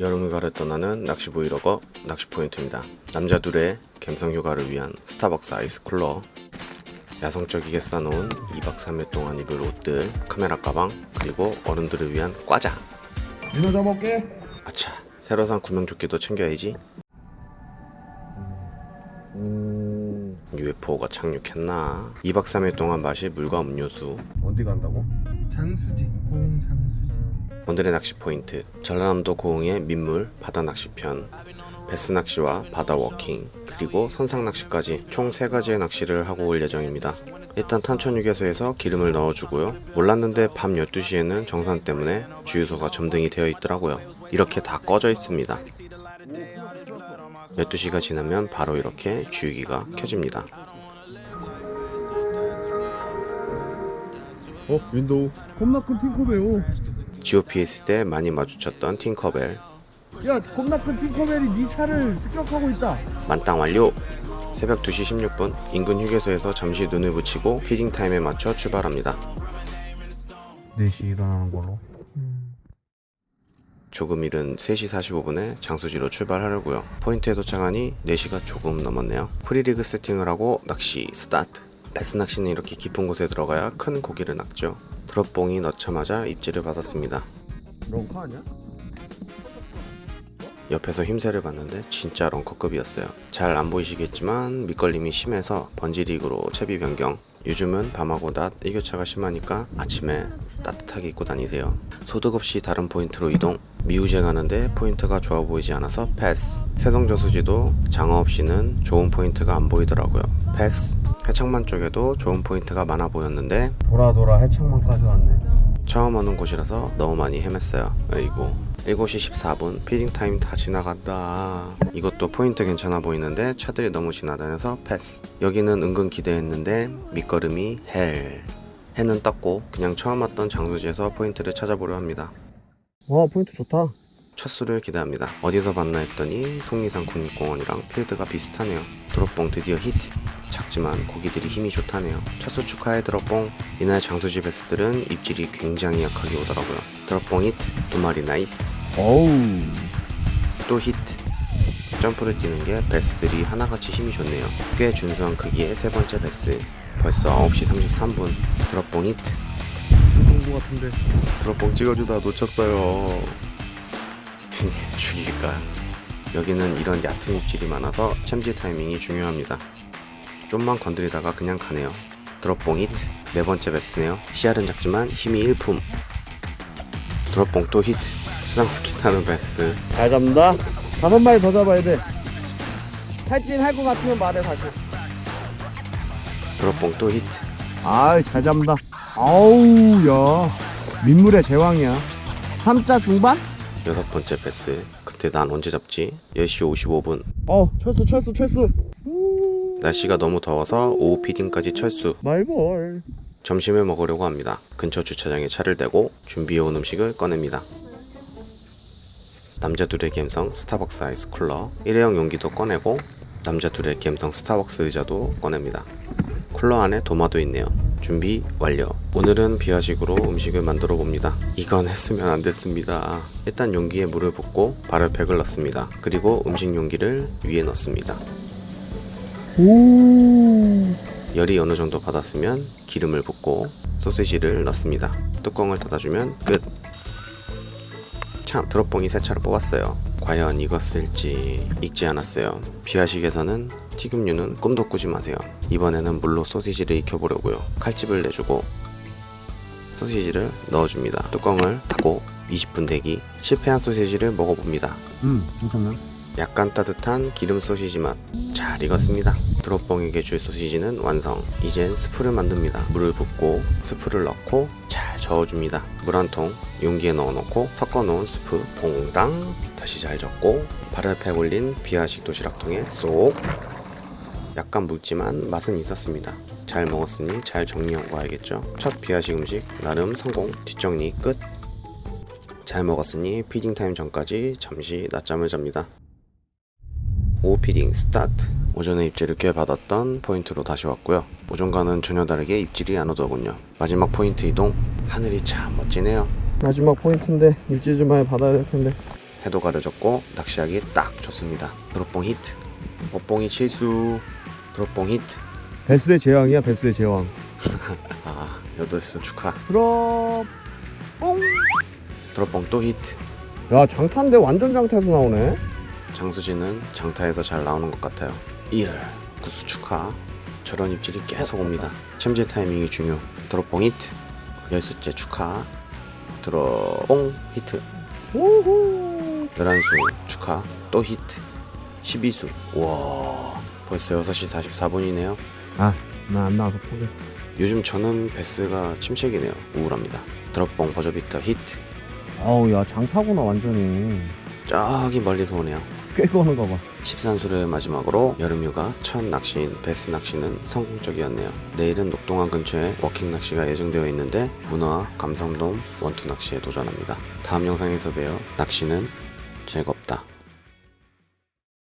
여름휴가를 떠나는 낚시 브이로거 낚시 포인트입니다. 남자 둘의 갬성 휴가를 위한 스타벅스 아이스 쿨러, 야성적이게 싸놓은 2박 3일 동안 입을 옷들, 카메라 가방, 그리고 어른들을 위한 과자. 민호 잡아올게. 아차, 새로 산 구명조끼도 챙겨야지. 음, UFO가 착륙했나? 2박 3일 동안 마실 물과 음료수. 어디 간다고? 장수지 공 장수지 오늘의 낚시 포인트 전라남도 고흥의 민물 바다 낚시편 베스 낚시와 바다 워킹 그리고 선상 낚시까지 총 3가지의 낚시를 하고 올 예정입니다. 일단 탄천 휴게소에서 기름을 넣어주고요. 몰랐는데 밤 12시에는 정산 때문에 주유소가 점등이 되어 있더라고요. 이렇게 다 꺼져 있습니다. 12시가 지나면 바로 이렇게 주유기가 켜집니다. 어, 윈도우. 겁나 큰 팅커벨오 GOP 있을 때 많이 마주쳤던 팅커벨 야 겁나 큰 팅커벨이 네 차를 습격하고 있다 만땅 완료! 새벽 2시 16분 인근 휴게소에서 잠시 눈을 붙이고 피딩 타임에 맞춰 출발합니다. 4시 일어나는 걸로 조금 이른 3시 45분에 장수지로 출발하려고요. 포인트에 도착하니 4시가 조금 넘었네요. 프리리그 세팅을 하고 낚시 스타트! 베스 낚시는 이렇게 깊은 곳에 들어가야 큰 고기를 낚죠. 드롭봉이 넣자마자 입질을 받았습니다. 런커 아니야? 옆에서 힘새를 봤는데 진짜 런커급이었어요. 잘 안 보이시겠지만 밑걸림이 심해서 번지릭으로 채비 변경. 요즘은 밤하고 낮 일교차가 심하니까 아침에 따뜻하게 입고 다니세요. 소득 없이 다른 포인트로 이동. 미우제 가는데 포인트가 좋아 보이지 않아서 패스. 세동저수지도 장어 없이는 좋은 포인트가 안 보이더라고요. 패스. 해창만 쪽에도 좋은 포인트가 많아 보였는데 돌아 돌아 해창만까지 왔네. 처음 오는 곳이라서 너무 많이 헤맸어요. 아이고. 7시 14분 피딩 타임 다 지나갔다. 이것도 포인트 괜찮아 보이는데 차들이 너무 지나다녀서 패스. 여기는 은근 기대했는데 밑거름이 헬. 해는 떴고 그냥 처음 왔던 장소지에서 포인트를 찾아보려 합니다. 와, 포인트 좋다. 첫 수를 기대합니다. 어디서 봤나 했더니 속리산 국립공원이랑 필드가 비슷하네요. 드롭봉 드디어 히트. 작지만 고기들이 힘이 좋다네요. 첫 수 축하해 드롭봉. 이날 장수지 베스들은 입질이 굉장히 약하게 오더라고요. 드롭봉 히트. 두 마리 나이스. 어우. 또 히트. 점프를 뛰는 게 베스들이 하나같이 힘이 좋네요. 꽤 준수한 크기의 세 번째 베스. 벌써 9시 33분. 드롭봉 히트. 정도 같은데. 드롭봉 찍어주다 놓쳤어요. 죽일까. 여기는 이런 얕은 입질이 많아서 챔지 타이밍이 중요합니다. 좀만 건드리다가 그냥 가네요. 드롭봉 히트. 네 번째 베스네요. 씨알은 작지만 힘이 일품. 드롭봉 또 히트. 수상 스키 타는 베스. 잘 잡는다. 다섯 마리 더 잡아야 돼. 탈진 할 것 같으면 말해 다시. 드롭봉 또 히트. 아이, 잘 잡는다. 아우, 야. 민물의 제왕이야. 삼자 중반? 여섯 번째 베스. 그때 난 언제 잡지? 10시 55분. 어, 철수, 철수, 철수. 날씨가 너무 더워서 오후 피딩까지 철수. 말벌. 점심을 먹으려고 합니다. 근처 주차장에 차를 대고 준비해온 음식을 꺼냅니다. 남자 둘의 갬성 스타벅스 아이스 쿨러 일회용 용기도 꺼내고 남자 둘의 갬성 스타벅스 의자도 꺼냅니다. 쿨러 안에 도마도 있네요. 준비 완료. 오늘은 비화식으로 음식을 만들어 봅니다. 이건 했으면 안 됐습니다. 일단 용기에 물을 붓고 발효팩을 넣습니다. 그리고 음식 용기를 위에 넣습니다. 오. 열이 어느 정도 받았으면 기름을 붓고 소시지를 넣습니다. 뚜껑을 닫아주면 끝. 참 드롭봉이 새 차를 뽑았어요. 과연 익었을지 익지 않았어요. 비하식에서는 튀김류는 꿈도 꾸지 마세요. 이번에는 물로 소시지를 익혀보려고요. 칼집을 내주고 소시지를 넣어줍니다. 뚜껑을 닫고 20분 대기 실패한 소시지를 먹어봅니다. 음, 괜찮네. 약간 따뜻한 기름 소시지 맛. 잘 익었습니다. 드롭봉에게 줄 소시지는 완성. 이젠 스프를 만듭니다. 물을 붓고 스프를 넣고 잘 저어줍니다. 물 한 통 용기에 넣어놓고 섞어놓은 스프 봉당 다시 잘 젓고 발열팩 올린 비아식 도시락통에 쏙. 약간 묽지만 맛은 있었습니다. 잘 먹었으니 잘 정리하고 가야겠죠. 첫 비아식 음식 나름 성공. 뒷정리 끝. 잘 먹었으니 피딩 타임 전까지 잠시 낮잠을 잡니다. 오후 피딩 스타트. 오전에 입질을 꽤 받았던 포인트로 다시 왔고요. 오전과는 전혀 다르게 입질이 안 오더군요. 마지막 포인트 이동. 하늘이 참 멋지네요. 마지막 포인트인데 입질 좀 많이 받아야 될 텐데. 해도 가려졌고 낚시하기 딱 좋습니다. 드롭봉 히트. 뽀뽕이 칠수. 드롭봉 히트. 베스의 제왕이야 베스의 제왕 아 여덟스 축하. 드롭 뽕! 드롭봉 또 히트. 야 장타인데 완전 장타에서 나오네 장수진은 장타에서 잘 나오는 것 같아요. 1. 구수 축하. 저런 입질이 계속 옵니다. 챔질 타이밍이 중요. 드롭봉 히트. 열수째 축하. 드롭봉 히트. 우후 11수 축하. 또 히트. 12수. 와. 벌써 6시 44분이네요. 아 나 안 나와서 포기 요즘 저는 베스가 침체기네요. 우울합니다. 드롭봉 버저비터 히트. 아우 야 장타구나 완전히 저기 멀리서 오네요. 꿰고 오는 거봐 13수를 마지막으로 여름휴가 첫 낚시인 베스 낚시는 성공적이었네요. 내일은 녹동항 근처에 워킹 낚시가 예정되어 있는데 문어와 감성돔 원투 낚시에 도전합니다. 다음 영상에서 봬요. 낚시는 즐겁다.